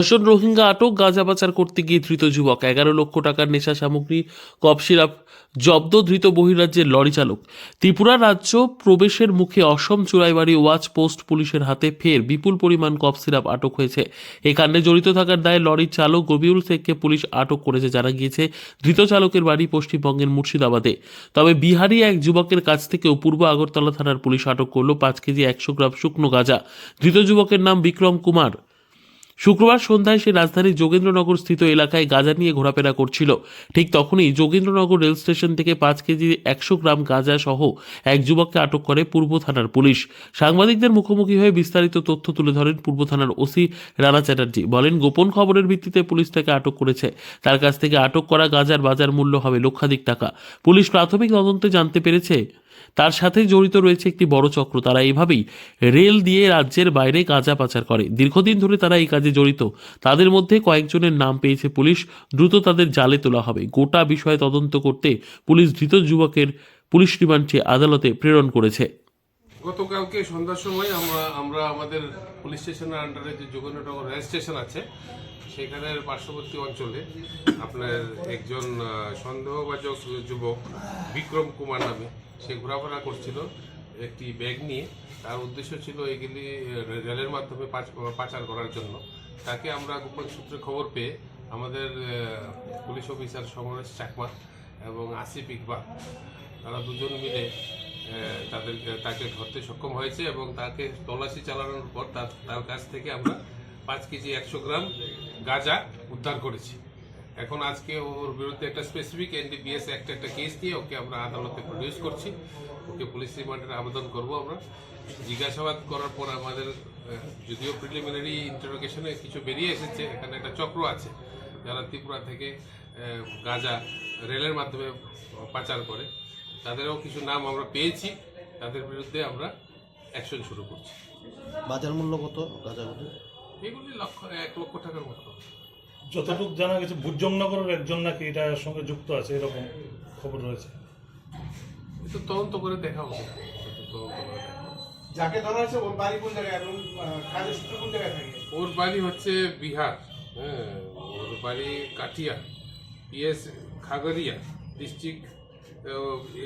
দশজন রোহিঙ্গা আটক, গাঁজা পাচার করতে গিয়ে ধৃত যুবক। এগারো লক্ষ টাকার নেশা সামগ্রী কপ সিরাপ জব্দ ধৃত বহিরাজ্যের লরি চালক। ত্রিপুরা রাজ্য প্রবেশের মুখে অসম চুরাইবাড়ি ওয়াচ পোস্ট পুলিশের হাতে ফের বিপুল পরিমাণ কপ সিরাপ আটক হয়েছে। এই কাণ্ডে জড়িত থাকার দায়ে লরির চালক রবিউল শেখকে পুলিশ আটক করেছে জানা গিয়েছে ধৃত চালকের বাড়ি পশ্চিমবঙ্গের মুর্শিদাবাদে। তবে বিহারি এক যুবকের কাছ থেকেও পূর্ব আগরতলা থানার পুলিশ আটক করল পাঁচ কেজি একশো গ্রাম শুকনো গাঁজা। ধৃত যুবকের নাম বিক্রম কুমার। শুক্রবার সন্ধ্যায় সে রাজধানীর যোগেন্দ্রনগর স্থিত এলাকায় গাঁজা নিয়ে ঘোরাফেরা করছিল। ঠিক তখনই যোগেন্দ্রনগর রেল স্টেশন থেকে পাঁচ কেজি একশো গ্রাম গাঁজা সহ এক যুবককে আটক করে পূর্ব থানার পুলিশ। সাংবাদিকদের মুখোমুখি হয়ে বিস্তারিত তথ্য তুলে ধরেন পূর্ব থানার ওসি রানা চ্যাটার্জি। বলেন, গোপন খবরের ভিত্তিতে পুলিশ তাকে আটক করেছে। তার কাছ থেকে আটক করা গাঁজার বাজার মূল্য হবে লক্ষাধিক টাকা। পুলিশ প্রাথমিক তদন্তে জানতে পেরেছে তার সাথে জড়িত রয়েছে একটি বড় চক্র। তারা এভাবেই রেল দিয়ে রাজ্যের বাইরে কাঁচা পাচার করে। দীর্ঘদিন ধরে তারা এই কাজে জড়িত। তাদের মধ্যে কয়েকজনের নাম পেয়েছে পুলিশ। দ্রুত তাদের জালে তোলা হবে। গোটা বিষয়ে তদন্ত করতে পুলিশ ধৃত যুবকের পুলিশ রিমান্ডে আদালতে প্রেরণ করেছে। গতকালকে সন্ধ্যার সময় আমরা আমরা আমাদের পুলিশ স্টেশনের আন্ডারে যে যোগেন্দ্রনগর রেল স্টেশন আছে, সেখানের পার্শ্ববর্তী অঞ্চলে আপনার একজন সন্দেহবাচক যুবক বিক্রম কুমার নামে, সে ঘোরাফেরা করছিল একটি ব্যাগ নিয়ে। তার উদ্দেশ্য ছিল এগুলি রেলের মাধ্যমে পাচার করার জন্য। তাকে আমরা গোপন সূত্রে খবর পেয়ে আমাদের পুলিশ অফিসার সমরেশ চাকমা এবং আসিফ ইকবাল, তারা দুজন মিলে আহ, তাদেরকে তাকে ধরতে সক্ষম হয়েছে এবং তাকে তল্লাশি চালানোর পর তার কাছ থেকে আমরা পাঁচ কেজি একশো গ্রাম গাঁজা উদ্ধার করেছি। এখন আজকে ওর বিরুদ্ধে একটা স্পেসিফিক এনডিপিএস একটা একটা কেস দিয়ে ওকে আমরা আদালতে প্রডিউস করছি। ওকে পুলিশ রিমান্ডের আবেদন করব আমরা। জিজ্ঞাসাবাদ করার পর আমাদের যদিও প্রিলিমিনারি ইন্টারোগেশনে কিছু বেরিয়ে এসেছে এখানে একটা চক্র আছে। যারা ত্রিপুরা থেকে গাঁজা রেলের মাধ্যমে পাচার করে তাদেরও কিছু নাম আমরা পেয়েছি তাদের বিরুদ্ধে আমরা অ্যাকশন শুরু করছি। বাজার মূল্য কত গাঁজাগুলি এগুলি লক্ষ এক লক্ষ টাকার মতো। যতটুকু জানা গেছে বুজংনগরের একজন নাকি এটার সঙ্গে যুক্ত আছে এরকম খবর রয়েছে। এটা তদন্ত করে দেখা হবে। তদন্ত করে দেখা যাকে ধরা হয়েছে ওর বাড়ি কোন জায়গায়? এবং কাজের সূত্র কোন জায়গায় থাকে? ওর বাড়ি হচ্ছে বিহার হ্যাঁ ওর বাড়ি কাটিয়া পিএস খাগড়িয়া ডিস্ট্রিক্ট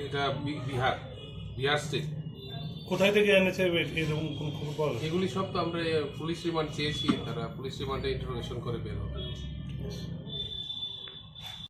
এটা বিহার বিহার স্টেট। কোথায় থেকে এনেছে এরকম কোন খবর পাওয়া এগুলি সব তো আমরা পুলিশ রিমান্ড চেয়েছি তারা পুলিশ রিমান্ডে ইন্টারোগেশন করে বের হবে।